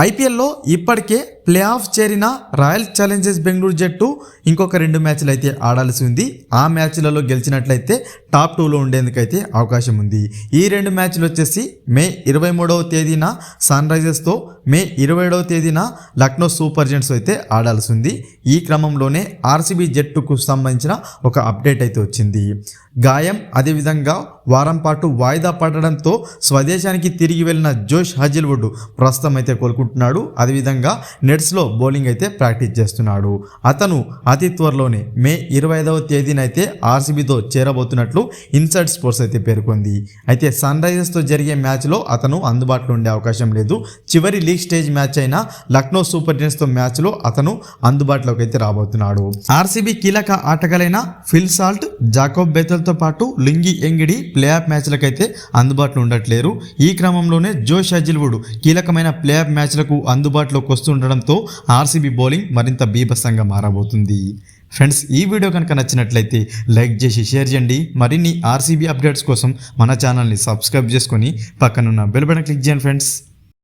ఐపీఎల్లో ఇప్పటికే play of చేరిన రాయల్ ఛాలెంజర్స్ బెంగళూరు జట్టు ఇంకొక రెండు మ్యాచ్లు అయితే ఆడాల్సి ఉంది. ఆ మ్యాచ్లలో గెలిచినట్లయితే టాప్ టూలో ఉండేందుకైతే అవకాశం ఉంది. ఈ రెండు మ్యాచ్లు వచ్చేసి మే ఇరవై మూడవ తేదీన సన్ రైజర్స్తో మే ఇరవై ఏడవ తేదీన లక్నో సూపర్ జెంట్స్ అయితే ఆడాల్సి ఉంది. ఈ క్రమంలోనే ఆర్సీబీ జట్టుకు సంబంధించిన ఒక అప్డేట్ అయితే వచ్చింది. గాయం అదేవిధంగా వారం పాటు వాయిదా పడడంతో స్వదేశానికి తిరిగి వెళ్ళిన జోష్ హజిల్వుడ్ ప్రస్తుతం అయితే కోలుకుంటున్నాడు. అదేవిధంగా నెట్స్లో బౌలింగ్ అయితే ప్రాక్టీస్ చేస్తున్నాడు. అతను అతి త్వరలోనే మే ఇరవై ఐదవ తేదీనైతే ఆర్సీబీతో చేరబోతున్నట్లు ఇన్సైడ్ స్పోర్ట్స్ అయితే పేర్కొంది. అయితే సన్ రైజర్స్తో జరిగే మ్యాచ్లో అతను అందుబాటులో ఉండే అవకాశం లేదు. చివరి లీగ్ స్టేజ్ మ్యాచ్ అయిన లక్నో సూపర్ జెంట్స్తో మ్యాచ్లో అతను అందుబాటులోకి అయితే రాబోతున్నాడు. ఆర్సీబీ కీలక ఆటగాలైన ఫిల్ సాల్ట్ జాకోబ్ బెతల్తో పాటు లింగి ఎంగిడి ప్లే ఆఫ్ మ్యాచ్లకైతే అందుబాటులో ఉండట్లేరు. ఈ క్రమంలోనే జో అజిల్వుడ్ కీలకమైన ప్లే ఆఫ్ మ్యాచ్లకు అందుబాటులోకి వస్తుండడంతో ఆర్సీబీ బౌలింగ్ మరింత బీభత్సంగా మారబోతుంది. ఫ్రెండ్స్ ఈ వీడియో కనుక నచ్చినట్లయితే లైక్ చేసి షేర్ చేయండి. మరిన్ని ఆర్సీబీ అప్డేట్స్ కోసం మన ఛానల్ని సబ్స్క్రైబ్ చేసుకొని పక్కనున్న బెల్ బటన్ క్లిక్ చేయండి ఫ్రెండ్స్.